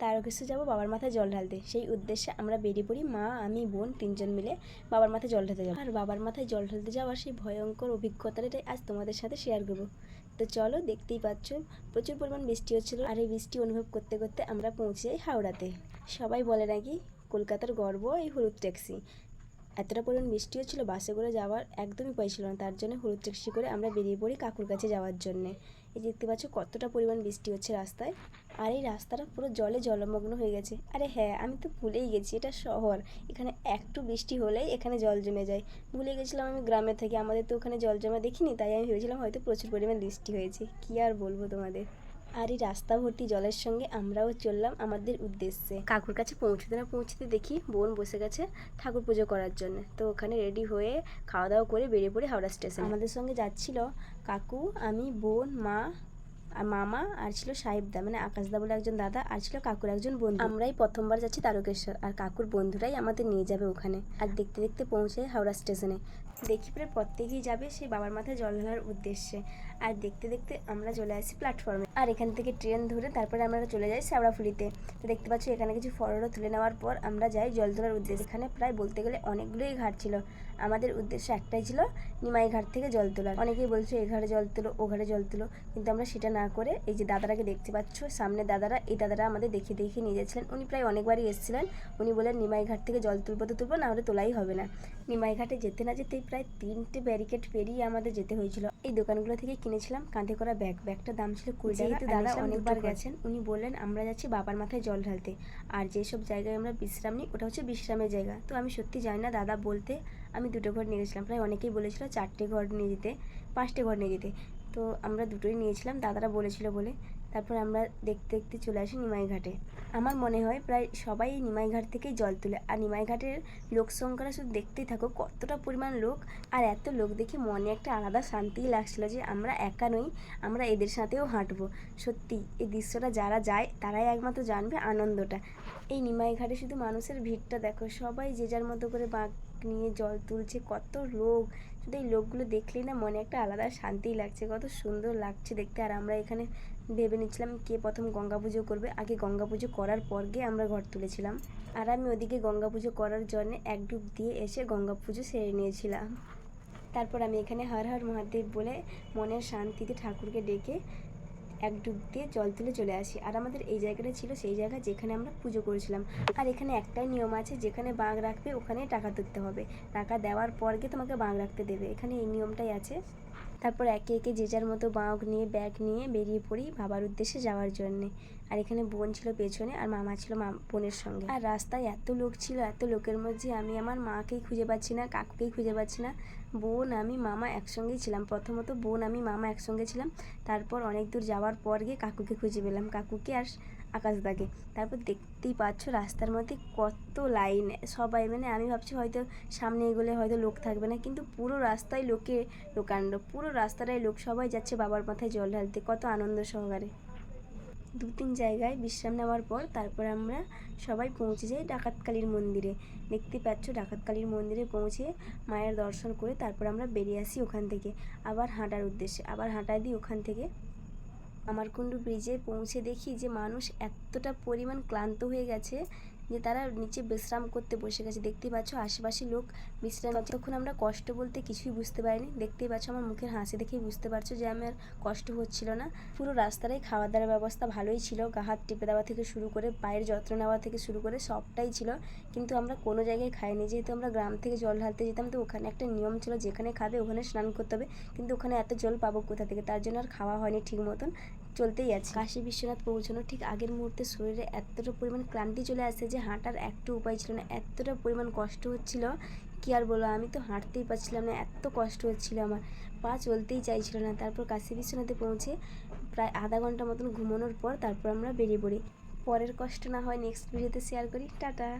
তারকেশ্বর যাব, বাবার মাথায় জল ঢালতে। সেই উদ্দেশ্যে আমরা বেরিয়ে পড়ি, মা, আমি, বোন তিনজন মিলে বাবার মাথায় জল ঢালতে যাব। আর বাবার মাথায় জল ঢালতে যাওয়ার সেই ভয়ঙ্কর অভিজ্ঞতাটাই আজ তোমাদের সাথে শেয়ার করব। তো চলো, দেখতেই পাচ্ছ, প্রচুর পরিমাণ বৃষ্টি হচ্ছিল আর এই বৃষ্টি অনুভব করতে করতে আমরা পৌঁছে যাই হাওড়াতে। সবাই বলে নাকি, কলকাতার গর্ব এই হলুদ ট্যাক্সি। এতটা পরিমাণ বৃষ্টি হচ্ছিল বাসে করে যাওয়ার একদমই উপায় ছিল না। তার জন্য হলুদ ট্যাক্সি করে আমরা বেরিয়ে পড়ি কাকুর কাছে যাওয়ার জন্যে। এই দেখতে পাচ্ছ কতটা পরিমাণ বৃষ্টি হচ্ছে রাস্তায়। আর এই রাস্তাটা পুরো জলে জলমগ্ন হয়ে গেছে। আরে হ্যাঁ আমি তো ভুলেই গেছি, এটা শহর। এখানে একটু বৃষ্টি হলেই এখানে জল জমে যায়। ভুলে গেছিলাম আমি গ্রামে থেকে, আমাদের তো ওখানে জল জমা দেখিনি, তাই আমি ভেবেছিলাম হয়তো প্রচুর পরিমাণ বৃষ্টি হয়েছে। কী আর বলব তোমাদের? আর এই রাস্তা ভর্তি জলের সঙ্গে আমরাও চললাম আমাদের উদ্দেশ্যে। কাকুর কাছে পৌঁছতে না পৌঁছতে দেখি বোন বসে গেছে ঠাকুর পুজো করার জন্য। তো ওখানে রেডি হয়ে খাওয়া দাওয়া করে বেরিয়ে পড়ে হাওড়া স্টেশন আমাদের সঙ্গে যাচ্ছিল কাকু, আমি, বোন, মা, আর মামা, আর ছিল সাহেবদা মানে আকাশদা বলে একজন দাদা, আর ছিল কাকুর একজন বন্ধু। আমরাই প্রথমবার যাচ্ছি তারকেশ্বর, আর কাকুর বন্ধুরাই আমাদের নিয়ে যাবে ওখানে। আর দেখতে দেখতে পৌঁছে হাওড়া স্টেশনে দেখি প্রায় প্রত্যেকেই যাবে সেই বাবার মাথায় জল ঢালার উদ্দেশ্যে। আর দেখতে দেখতে আমরা চলে আসি প্ল্যাটফর্মে আর এখান থেকে ট্রেন ধরে তারপরে আমরা চলে যাই শ্যাওড়াফুলিতে। তো দেখতে পাচ্ছি এখানে কিছু ফটোটা তুলে নেওয়ার পর আমরা যাই জল তোলার উদ্দেশ্যে। এখানে প্রায় বলতে গেলে অনেকগুলোই ঘাট ছিল। আমাদের উদ্দেশ্য একটাই ছিল নিমাই ঘাট থেকে জল তোলার। অনেকেই বলছে এ ঘাটে জল তোলো, ও ঘাটে জল তোলো। কিন্তু আমরা সেটা না করে এই যে দাদারাকে দেখতে পাচ্ছ, সামনে দাদারা, এই দাদারা আমাদের দেখে দেখে নিয়ে যাচ্ছিলেন। উনি প্রায় অনেকবারই এসেছিলেন। উনি বলেন নিমাই ঘাট থেকে জল তুলবো তো তুলবো, না হলে তোলাই হবে না। নিমাই ঘাটে যেতে না যেতেই প্রায় তিনটে ব্যারিকেড পেরিয়ে আমাদের যেতে হয়েছিল। এই দোকানগুলো থেকে কিনেছিলাম কাঁধে করা ব্যাগ ব্যাগটার দাম ছিল কুড়ি যেহেতু দাদা অনেকবার গেছেন উনি বললেন আমরা যাচ্ছি বাবার মাথায় জল ঢালতে। আর যেসব জায়গায় আমরা বিশ্রাম নিই ওটা হচ্ছে বিশ্রামের জায়গা। তো আমি সত্যি জানি না দাদা বলতে আমি দুটো ঘর নিয়ে গেছিলাম প্রায় অনেকেই বলেছিল চারটে ঘর নিয়ে যেতে পাঁচটে ঘর নিয়ে যেতে। তো আমরা দুটোই নিয়েছিলাম দাদারা বলেছিল বলে। তারপর আমরা দেখতে দেখতে চলে আসি নিমাই ঘাটে আমার মনে হয় প্রায় সবাই নিমাই ঘাট থেকেই জল তুলে। আর নিমাই ঘাটের লোক সংখ্যাটা শুধু দেখতেই থাকো, কতটা পরিমাণ লোক। আর এত লোক দেখে মনে একটা আলাদা শান্তিই লাগছিল যে আমরা একা নই, আমরা এদের সাথেও হাঁটবো। সত্যি, এই দৃশ্যটা যারা যায়, তারাই একমাত্র জানবে আনন্দটা। এই নিমাই ঘাটে শুধু মানুষের ভিড়টা দেখো, সবাই যে যার মতো করে বাঁক নিয়ে জল তুলছে, কত লোক শুধু এই লোকগুলো দেখলেই না মনে একটা আলাদা শান্তি লাগছে। কত সুন্দর লাগছে দেখতে। আর আমরা এখানে ভেবে নিচ্ছিলাম কে প্রথম গঙ্গা পুজো করবে। আগে গঙ্গা পুজো করার পর গিয়ে আমরা ঘর তুলেছিলাম। আর আমি ওদিকে গঙ্গা পুজো করার জন্য এক ডুব দিয়ে এসে গঙ্গা পুজো সেরে নিয়েছিলাম। তারপর আমি এখানে হর হর মহাদেব বলে মনের শান্তিতে ঠাকুরকে ডেকে এক ডুব দিয়ে জল তুলে চলে আসি। আর আমাদের এই জায়গাটা ছিল সেই জায়গা যেখানে আমরা পুজো করেছিলাম। আর এখানে একটাই নিয়ম আছে, যেখানে বাঘ রাখবে ওখানে টাকা তুলতে হবে। টাকা দেওয়ার পর গিয়ে তোমাকে বাঘ রাখতে দেবে। এখানে এই নিয়মটাই আছে। তারপর একে একে যে যার মতো বাঁক নিয়ে, ব্যাগ নিয়ে বেরিয়ে পড়ি বাবার উদ্দেশ্যে যাওয়ার জন্যে। আর এখানে বোন ছিল পেছনে আর মামা ছিল মা, বোনের সঙ্গে। আর রাস্তায় এত লোক ছিল, এত লোকের মধ্যে আমি আমার মাকেই খুঁজে পাচ্ছি না, কাকুকেই খুঁজে পাচ্ছি না। বোন, আমি, মামা একসঙ্গেই ছিলাম। প্রথমত বোন, আমি, মামা একসঙ্গে ছিলাম। তারপর অনেক দূর যাওয়ার পর গিয়ে কাকুকে খুঁজে পেলাম। কাকুকে আর আকাশদাকে তারপর দেখতেই পাচ্ছ রাস্তার মধ্যে কত লাইন। সবাই মানে আমি ভাবছি হয়তো সামনে এগোলে হয়তো লোক থাকবে না, কিন্তু পুরো রাস্তায় লোকে লোকান্ড পুরো রাস্তাটায় লোক। সবাই যাচ্ছে বাবার মাথায় জল ঢালতে। কত আনন্দ সহকারে। দু তিন জায়গায় বিশ্রাম নেওয়ার পর তারপর আমরা সবাই পৌঁছে যাই ডাকাতকালীর মন্দিরে। দেখতে পাচ্ছ ডাকাতকালীর মন্দিরে পৌঁছে মায়ের দর্শন করে তারপর আমরা বেরিয়ে আসি ওখান থেকে। আবার হাঁটার উদ্দেশ্যে। আবার হাঁটা দিই ওখান থেকে আমারকুণ্ডু ব্রিজে পৌঁছে দেখি যে মানুষ এতটা পরিমাণ ক্লান্ত হয়ে গেছে যে তারা নিচে বিশ্রাম করতে বসে গেছে। দেখতেই পাচ্ছ আশেপাশে লোক বিশ্রাম ততক্ষণ আমরা কষ্ট বলতে কিছুই বুঝতে পারিনি। দেখতেই পাচ্ছ আমার মুখের হাসি দেখেই বুঝতে পারছ যে আমার কষ্ট হচ্ছিল না। পুরো রাস্তাটাই খাওয়া দাওয়ার ব্যবস্থা ভালোই ছিল। গা হাত টিপে দেওয়া থেকে শুরু করে পায়ের যত্ন নেওয়া থেকে শুরু করে সবটাই ছিল। কিন্তু আমরা কোনো জায়গায় খাইনি। যেহেতু আমরা গ্রাম থেকে জল ঢালতে যেতাম, তো ওখানে একটা নিয়ম ছিল, যেখানে খাবে ওখানে স্নান করতে হবে। কিন্তু ওখানে এত জল পাবো কোথা থেকে? তার জন্য আর খাওয়া হয়নি ঠিক মতন। চলতেই আছে। কাশী বিশ্বনাথ পৌঁছানোর ঠিক আগের মুহূর্তে শরীরে এতটা পরিমাণ ক্লান্তি চলে আসে যে হাঁটার একটু উপায় ছিল না। এতটা পরিমাণ কষ্ট হচ্ছিল কি আর বলো আমি তো হাঁটতেই পারছিলাম না, এত কষ্ট হচ্ছিল আমার। পা চলতেই চাইছিল না। তারপর কাশী বিশ্বনাথে পৌঁছে প্রায় আধা ঘণ্টা মতন ঘুমানোর পর তারপর আমরা বেরিয়ে পড়ি। পরের কষ্ট না হয় নেক্সট ভিডিওতে শেয়ার করি। টাটা।